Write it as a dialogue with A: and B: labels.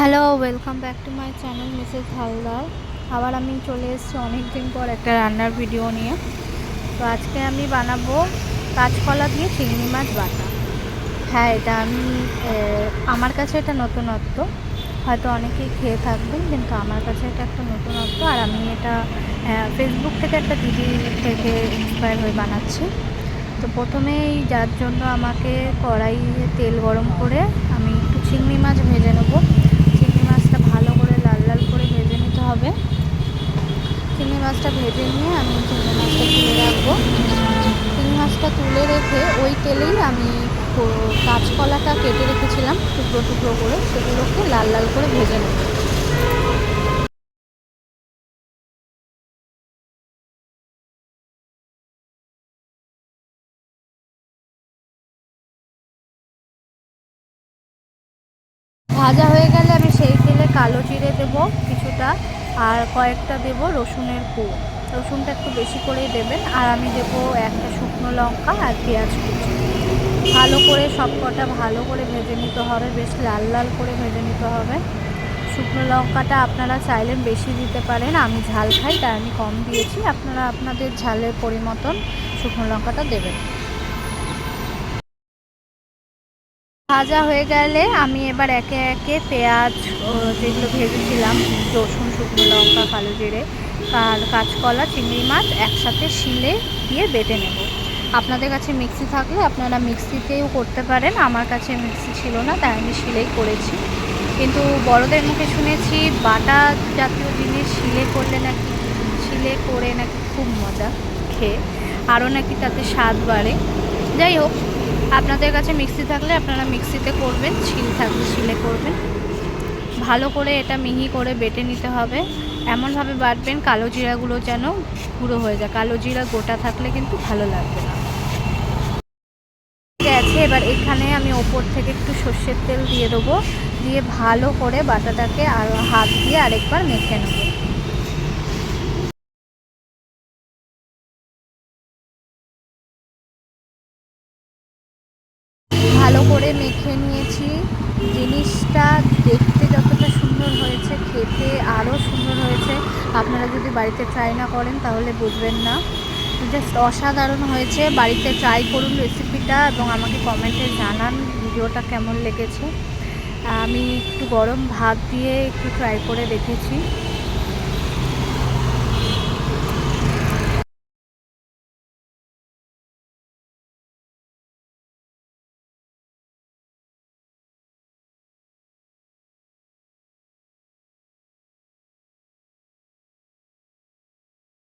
A: Hello welcome back to my channel Mrs Haldar আবার আমি চলে এসেছি অনেক দিন পর একটা রান্নার ভিডিও নিয়ে। তো আজকে আমি বানাবো কাঁচকলা দিয়ে চিংড়ি মাছ বাটা। হ্যাঁ এটা আমি আমার কাছে এটা নতুনত্ব। হয়তো অনেকেই খেয়ে থাকবেন, কিন্তু আমার কাছে এটা একটা নতুনত্ব। আর আমি এটা ফেসবুক থেকে একটা দিদি থেকে ইন্সপায়ার হয়ে বানাচ্ছি। তো প্রথমেই যার জন্য আমাকে কড়াইয়ে তেল গরম করে আমি একটু চিংড়ি মাছ ভেজে নেব চিংড়ি মাছটা ভালো করে লাল লাল করে ভেজে নিতে হবে চিংড়ি মাছটা ভেজে নিয়ে আমি চিংড়ি মাছটা তুলে রাখব। চিংড়ি মাছটা তুলে রেখে ওই তেলেই আমি কাঁচকলাটা কেটে রেখেছিলাম টুকরো টুকরো করে, সেগুলোকে লাল লাল করে ভেজে নেব। ভাজা হয়ে গেলে আমি সেই তেলে কালো জিরে দেবো কিছুটা। আর কয়েকটা দেবো রসুনের কুয়ো রসুনটা একটু বেশি করেই দেবেন। আর আমি দেবো একটা শুকনো লঙ্কা আর পেঁয়াজ কুচি। ভালো করে সব কটা ভালো করে ভেজে নিতে হবে। বেশ লাল লাল করে ভেজে নিতে হবে। শুকনো লঙ্কাটা আপনারা চাইলে বেশি দিতে পারেন। আমি ঝাল খাই, তাই আমি কম দিয়েছি। আপনারা আপনাদের ঝালের পরিমতন শুকনো লঙ্কাটা দেবেন। ভাজা হয়ে গেলে আমি এবার একে একে পেঁয়াজ যেগুলো ভেজেছিলাম, রসুন, শুকনো লঙ্কা, কালো জিরে কাঁচকলা, চিংড়ি মাছ একসাথে শিলে দিয়ে বেটে নেব। আপনাদের কাছে মিক্সি থাকলে আপনারা মিক্সিতেও করতে পারেন। আমার কাছে মিক্সি ছিল না, তাই আমি শিলেই করেছি। কিন্তু বড়দের মুখে শুনেছি, বাটা জাতীয় জিনিস শিলে করলে নাকি, শিলে করে নাকি খুব মজা খেয়ে, আরও নাকি তাতে স্বাদ বাড়ে। যাই হোক আপনাদের কাছে মিক্সি থাকলে আপনারা মিক্সিতে করবেন শিল থাকলে শিলে করবেন। ভালো করে এটা মিহি করে বেটে নিতে হবে। এমনভাবে বাটবেন কালো জিরাগুলো যেন গুঁড়ো হয়ে যায়। কালো জিরা গোটা থাকলে কিন্তু ভালো লাগবে না। আছে, এবার এখানে আমি ওপর থেকে একটু সর্ষের তেল দিয়ে দেবো। দিয়ে ভালো করে বাটাটাকে আর হাত দিয়ে আরেকবার মেখে নেব। করে মেখে নিয়েছি। জিনিসটা দেখতে যতটা সুন্দর হয়েছে, খেতে আরও সুন্দর হয়েছে। আপনারা যদি বাড়িতে ট্রাই না করেন, তাহলে বুঝবেন না। জাস্ট অসাধারণ হয়েছে। বাড়িতে ট্রাই করুন রেসিপিটা এবং আমাকে কমেন্টে জানান ভিডিওটা কেমন লেগেছে। আমি একটু গরম ভাত দিয়ে একটু ট্রাই করে দেখেছি।